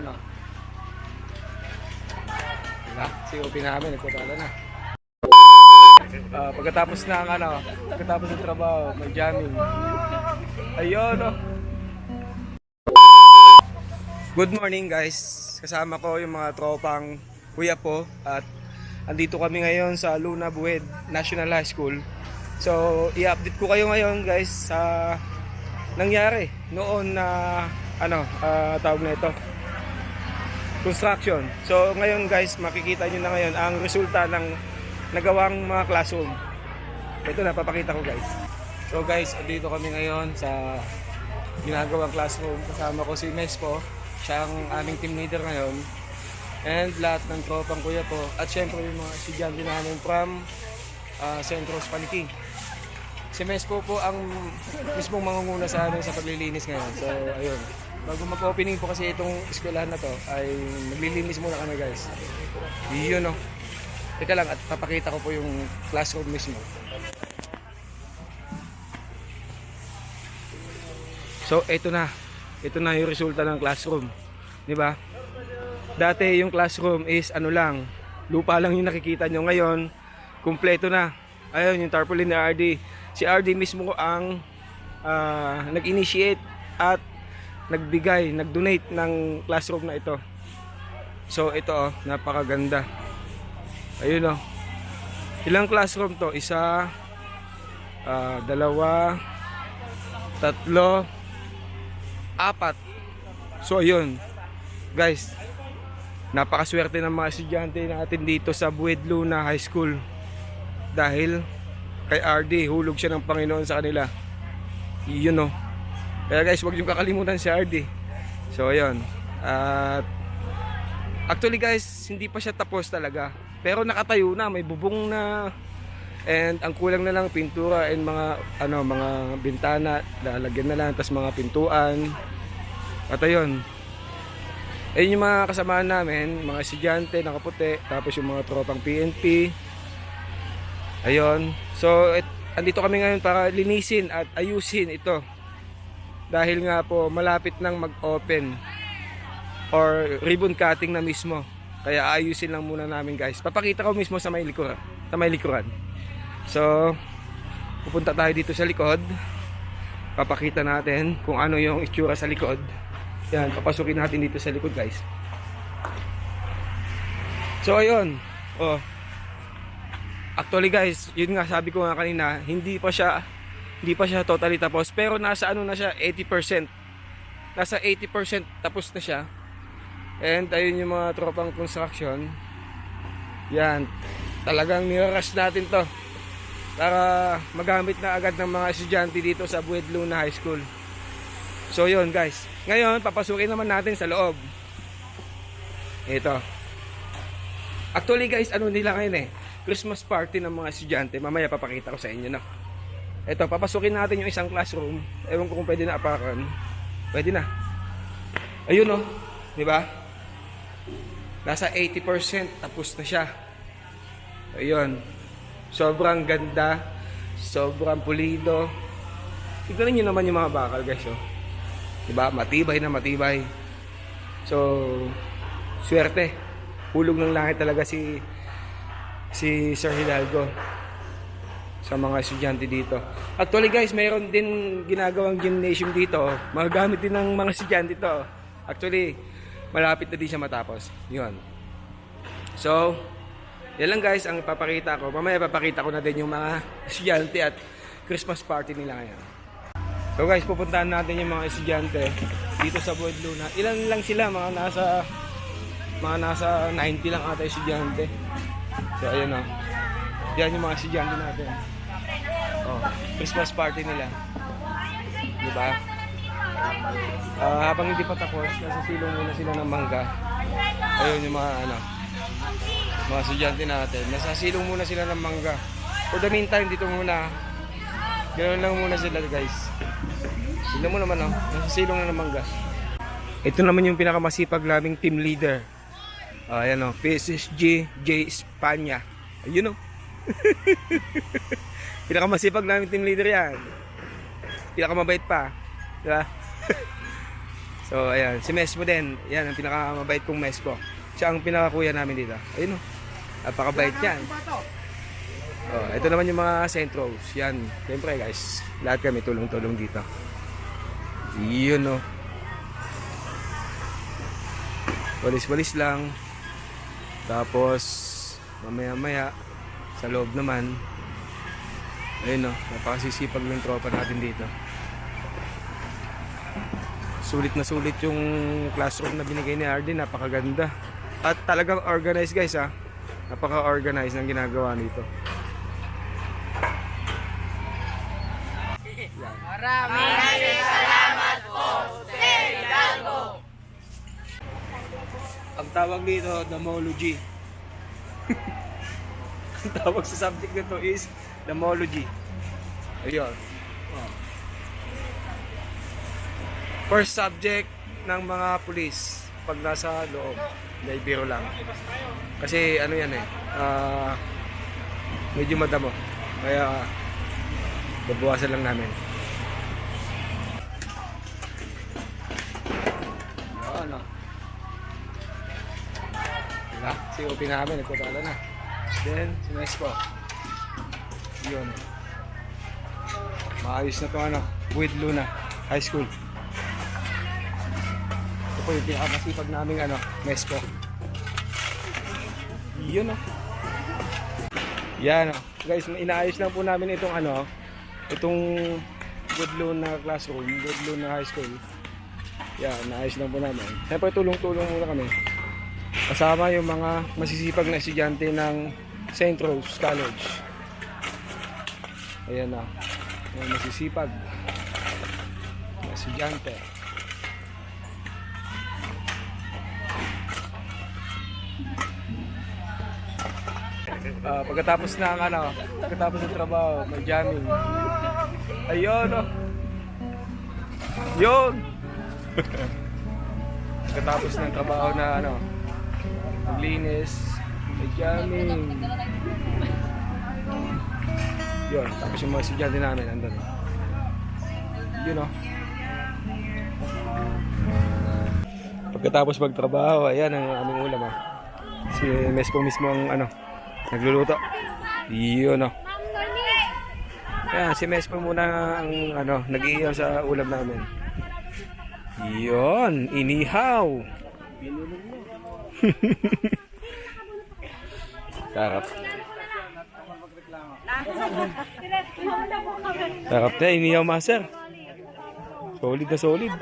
ano. Diba? Upi namin, nagpapala na. Ah, pagkatapos ng ano, pagkatapos ng trabaho, may jamming. Ayun, oh. Good morning guys. Kasama ko yung mga tropang kuya po at andito kami ngayon sa Luna Bued National High School. So, i-update ko kayo ngayon guys sa nangyari noon na ano, ah, tawag na ito. Construction. So, ngayon guys, makikita nyo na ngayon ang resulta ng nagawang mga classroom. Ito na, papakita ko guys. So guys, andito kami ngayon sa ginagawang classroom. Kasama ko si Mespo. Siya ang aming team leader ngayon. And lahat ng tropang kuya po. At syempre yung mga estudyante namin from uh, Centros Paliki. Si Mespo po ang mismong mangunguna sa amin sa paglilinis ngayon. So ayun. Bago mag-opening po kasi itong eskwelahan na to ay maglilinis muna kami guys. Yun no. Teka lang at papakita ko po yung classroom mismo. So, ito na. Ito na yung resulta ng classroom. 'Di ba? Dati yung classroom is ano lang, lupa lang yung nakikita nyo. Ngayon, kumpleto na. Ayun, yung tarpaulin ni RD. Si RD mismo ang ah, nag-initiate at nagbigay, nag-donate ng classroom na ito. So, ito oh, napakaganda. Ayun oh. Ilang classroom to? Isa, ah, dalawa, tatlo, apat. So ayun, guys, napakaswerte ng mga estudyante natin dito sa Bued Luna High School. Dahil kay RD, hulog siya ng Panginoon sa kanila. Yun no. Kaya guys, huwag niyo kakalimutan si RD. So ayun. At actually guys, hindi pa siya tapos talaga. Pero nakatayo na, may bubong na. And ang kulang na lang pintura and mga ano mga bintana, lalagyan na lang tas mga pintuan. At ayun. Ayun yung mga kasamahan namin, mga estudyante nakaputi, tapos yung mga tropang PNP. Ayun. So, et, andito kami ngayon para linisin at ayusin ito. Dahil nga po malapit nang mag-open or ribbon cutting na mismo. Kaya ayusin lang muna namin guys. Papakita ko mismo sa may likuran. Sa may likuran. So, pupunta tayo dito sa likod. Papakita natin kung ano yung itsura sa likod. Yan, papasukin natin dito sa likod, guys. So, ayun. Oh. Actually, guys, yun nga sabi ko nga kanina, hindi pa siya hindi pa siya totally tapos, pero nasa ano na siya, 80%. Nasa 80% tapos na siya. And ayun yung mga tropang construction. Yan. Talagang nirush natin to para magamit na agad ng mga estudyante dito sa Bued Luna High School. So yun guys. Ngayon, papasukin naman natin sa loob. Ito. Actually guys, ano nila ngayon eh. Christmas party ng mga estudyante. Mamaya papakita ko sa inyo na. Ito, papasukin natin yung isang classroom. Ewan ko kung pwede na apakan. Pwede na. Ayun oh. Di ba? Nasa 80% tapos na siya. Ayun. Sobrang ganda. Sobrang pulido. Tignan niyo naman yung mga bakal guys. Oh. Diba? Matibay na matibay. So, swerte. Hulog ng langit talaga si si Sir Hidalgo sa mga estudyante dito. Actually guys, mayroon din ginagawang gymnasium dito. Magagamit din ng mga estudyante to. Actually, malapit na din siya matapos. Yun. So, yan lang guys ang papakita ko. Mamaya papakita ko na din yung mga estudyante at Christmas party nila ngayon. So guys, pupuntahan natin yung mga estudyante dito sa Bued Luna. Ilan lang sila, mga nasa mga nasa 90 lang ata estudyante. So ayun oh. Yan yung mga estudyante natin. Oh, Christmas party nila. Di ba? Ah, habang hindi pa tapos, nasa silong muna sila ng mangga. Ayun yung mga ano, mga estudyante natin. Nasa silong muna sila ng mangga. For the meantime, dito muna. Ganoon lang muna sila guys. Tignan mo naman oh, nasa silong na ng mangga. Ito naman yung pinakamasipag naming team leader. Ah, ayan oh, PSG J Espanya. Ayun oh. pinakamasipag naming team leader yan. Pinakamabait pa. Di ba? So, ayan. Si Mespo din. Yan, ang pinakamabait kong Mespo. Siya ang pinakakuya namin dito. Ayun o. Napakabait yan. Oh, ito naman yung mga centros. Yan. Siyempre guys, lahat kami tulong-tulong dito. Yun o. Walis-walis lang. Tapos, mamaya-maya, sa loob naman, ayun o, napakasisipag ng tropa natin dito. Sulit na sulit yung classroom na binigay ni Arden, napakaganda. At talagang organized guys ha. Napaka-organized ng ginagawa nito. Ang tawag dito, domology. Ang tawag sa subject nito is domology. Ayun. Oh. First subject ng mga pulis pag nasa loob. Hindi, biro lang. Kasi ano yan eh, ah, medyo madamo. Kaya, babawasan lang namin. Ano? Diba? Si OP namin, nagpapala na. Then, si Mespo. Yun. Maayos na to ano, with Luna High School. Ito po yung pinakamasipag naming ano, Mespo. Yun o. Yan o. Guys, inaayos lang po namin itong ano, itong good Luna classroom, good Luna High School. Yan, naayos lang po namin. Siyempre tulong-tulong muna kami. Kasama yung mga masisipag na estudyante ng St. Rose College. Ayan na. Yung masisipag na estudyante. Ah, pagkatapos ng ano, pagkatapos ng trabaho, may jamming. Ayun, oh. Yun. pagkatapos ng trabaho na ano, maglinis, may jamming. Yun, tapos yung mga estudyante namin, andun. Yun, oh. Pagkatapos magtrabaho, ayan ang aming ulam, ah. Si Mespo mismo ang ano, nagluluto. Yun, oh. Ayan, si Mespo muna ang ano, nag-iiyaw sa ulam namin. Yun, inihaw. Sarap. Sarap na, inihaw master. Solid na solid.